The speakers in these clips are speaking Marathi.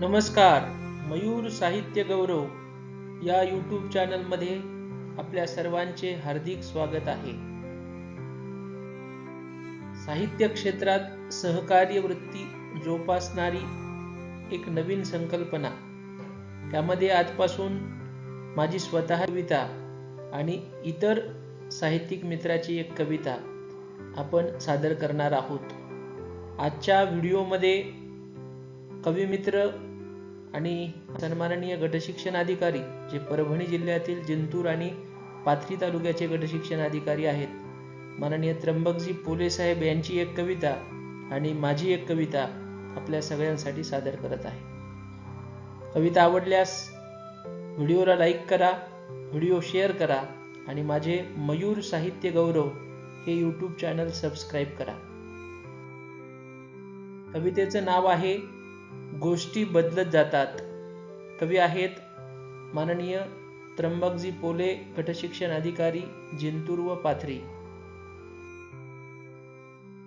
नमस्कार मयूर साहित्य गौरव या यूट्यूब चॅनलमध्ये आपल्या सर्वांचे हार्दिक स्वागत आहे. साहित्य क्षेत्रात सहकार्य वृत्ती जोपासणारी एक नवीन संकल्पना. त्यामध्ये आजपासून माझी स्वतः कविता आणि इतर साहित्यिक मित्राची एक कविता आपण सादर करणार आहोत. आजच्या व्हिडिओमध्ये कविमित्र आणि सन्माननीय गटशिक्षण अधिकारी जे परभणी जिल्ह्यातील जिंतूर आणि पाथरी तालुक्याचे गटशिक्षण अधिकारी आहेत. माननीय त्र्यंबकजी पोले साहेब यांची एक कविता आणि माझी एक कविता आपल्या सगळ्यांसाठी सादर करत आहे. कविता आवडल्यास व्हिडिओला लाईक करा व्हिडिओ शेअर करा आणि माझे मयूर साहित्य गौरव हे यूट्यूब चॅनल सबस्क्राईब करा. कवितेचं नाव आहे गोष्टी बदलत जातात. कवी आहेत माननीय त्र्यंबकजी पोले गटशिक्षण अधिकारी जिंतूर व पाथरी.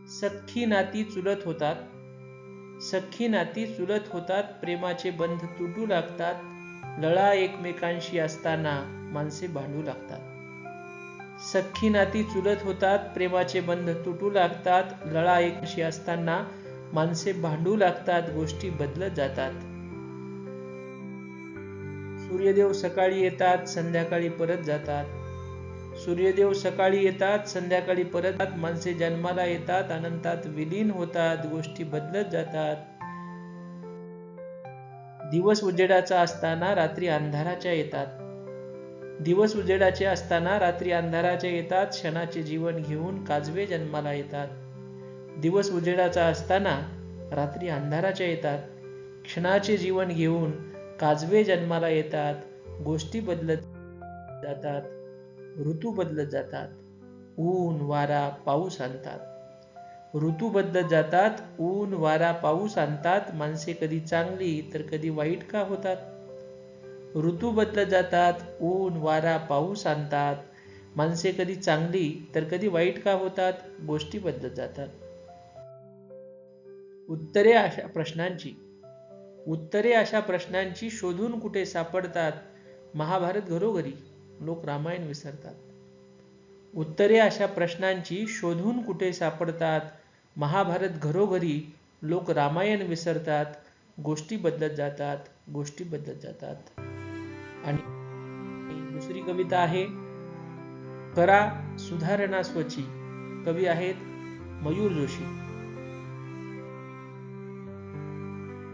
सख्खी नाती चुलत होतात. सख्खी नाती चुलत होतात प्रेमाचे बंध तुटू लागतात. लळा एकमेकांशी असताना माणसे भांडू लागतात. सख्खी नाती चुलत होतात प्रेमाचे बंध तुटू लागतात. लळा एकशी असताना माणसे भांडू लागतात गोष्टी बदलत जातात. सूर्यदेव सकाळी येतात संध्याकाळी परत जातात. सूर्यदेव सकाळी येतात संध्याकाळी परत माणसे जन्माला येतात अनंतात विलीन होतात गोष्टी बदलत जातात. दिवस उजेडाचा असताना रात्री अंधाराच्या येतात. दिवस उजेडाचे असताना रात्री अंधाराच्या येतात. क्षणाचे जीवन घेऊन काजवे जन्माला येतात. दिवस उजेडाचा असताना रात्री अंधाराच्या येतात. क्षणाचे जीवन घेऊन काजवे जन्माला येतात. गोष्टी बदलत जातात. ऋतू बदलत जातात. ऊन वारा पाऊस आणतात. ऋतू बदलत जातात. ऊन वारा पाऊस आणतात. माणसे कधी चांगली तर कधी वाईट का होतात? ऋतू बदलत जातात. ऊन वारा पाऊस आणतात. माणसे कधी चांगली तर कधी वाईट का होतात? गोष्टी बदलत जातात. उत्तरे अशा प्रश्नांची. उत्तरे अशा प्रश्नांची शोधून कुठे सापडतात? महाभारत घरोघरी लोक रामायण विसरतात. उत्तरे अशा प्रश्नांची शोधून कुठे सापडतात? महाभारत घरोघरी लोक रामायण विसरतात गोष्टी बदलत जातात गोष्टी बदलत जातात. आणि दुसरी कविता आहे करा सुधारणा स्वची. कवी आहेत मयूर जोशी.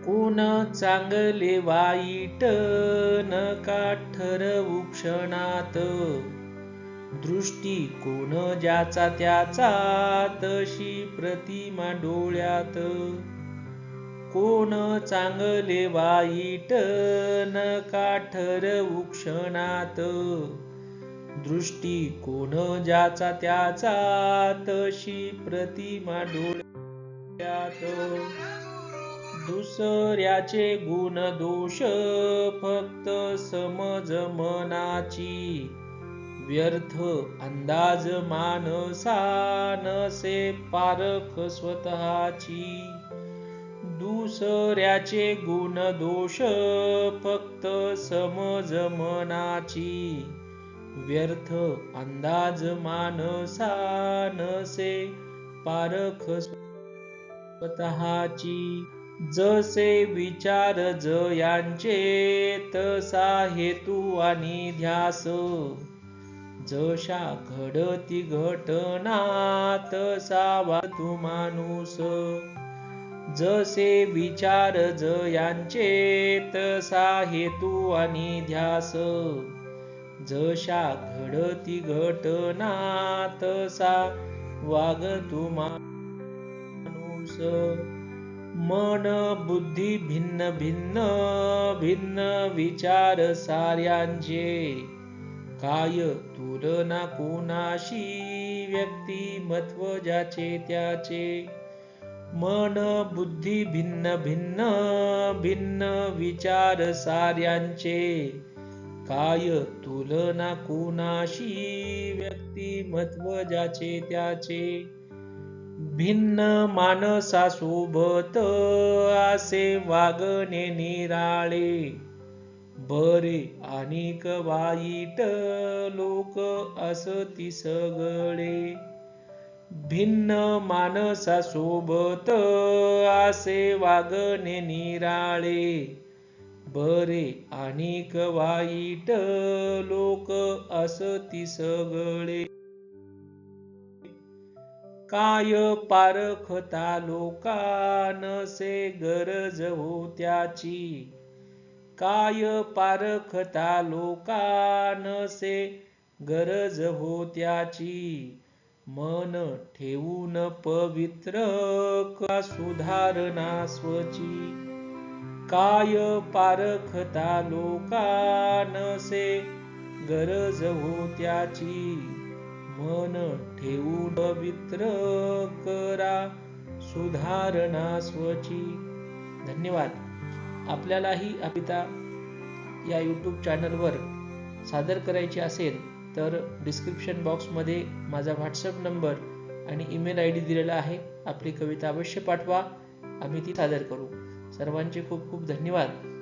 कोण चांगले वाईट नका ठरवू क्षणात दृष्टी कोण ज्याचा त्याचा तशी प्रतिमा डोळ्यात. कोण चांगले वाईट नका ठरवू क्षणात दृष्टी कोण ज्याचा त्याचा तशी प्रतिमा डोळ्यात. दुसऱ्याचे गुण दोष फक्त समज मनाची. व्यर्थ अंदाज मानसा नसे पारख स्वतःची. दुसऱ्याचे गुण दोष फक्त समज मनाची. व्यर्थ अंदाज मानसा नसे पारख स्वतःची. जसे विचार जयांचे तसा हेतू आणि ध्यास. जशा घडती घटना तसा वातू माणूस. जसे विचार जयांचे तसा हेतू आणि ध्यास. जशा घडती घटना तसा वागतू माणूस. मन बुद्धी भिन्न भिन्न भिन्न विचार साऱ्यांचे. काय तुलना कोणाशी व्यक्तिमत्व ज्याचे त्याचे. मन बुद्धी भिन्न भिन्न भिन्न विचार साऱ्यांचे. काय तुलना कोणाशी व्यक्तिमत्व ज्याचे त्याचे. भिन्न मानसासोबत आसे वागणे निराळे. बरे आणिक वाईट लोक असती सगळे. भिन्न मानसासोबत आसे वागणे निराळे. बरे आणिक वाईट लोक असती सगळे. काय पारखता लोकानसे गरज होत्याची काय पारखता लोकानसे गरज होत्याची मन ठेवून पवित्र का सुधारणा स्वची? काय पारखता लोकानसे गरज होत्याची मन ठेवून पवित्र करा. सुधारणा स्वची. धन्यवाद. आपल्यालाही अपिता या यूट्यूब चॅनलवर सादर करायची असेल तर डिस्क्रिप्शन बॉक्समध्ये माझा व्हॉट्सअप नंबर आणि ईमेल आय डी दिलेला आहे. आपली कविता अवश्य पाठवा. आम्ही ती सादर करू. सर्वांचे खूप खूप धन्यवाद.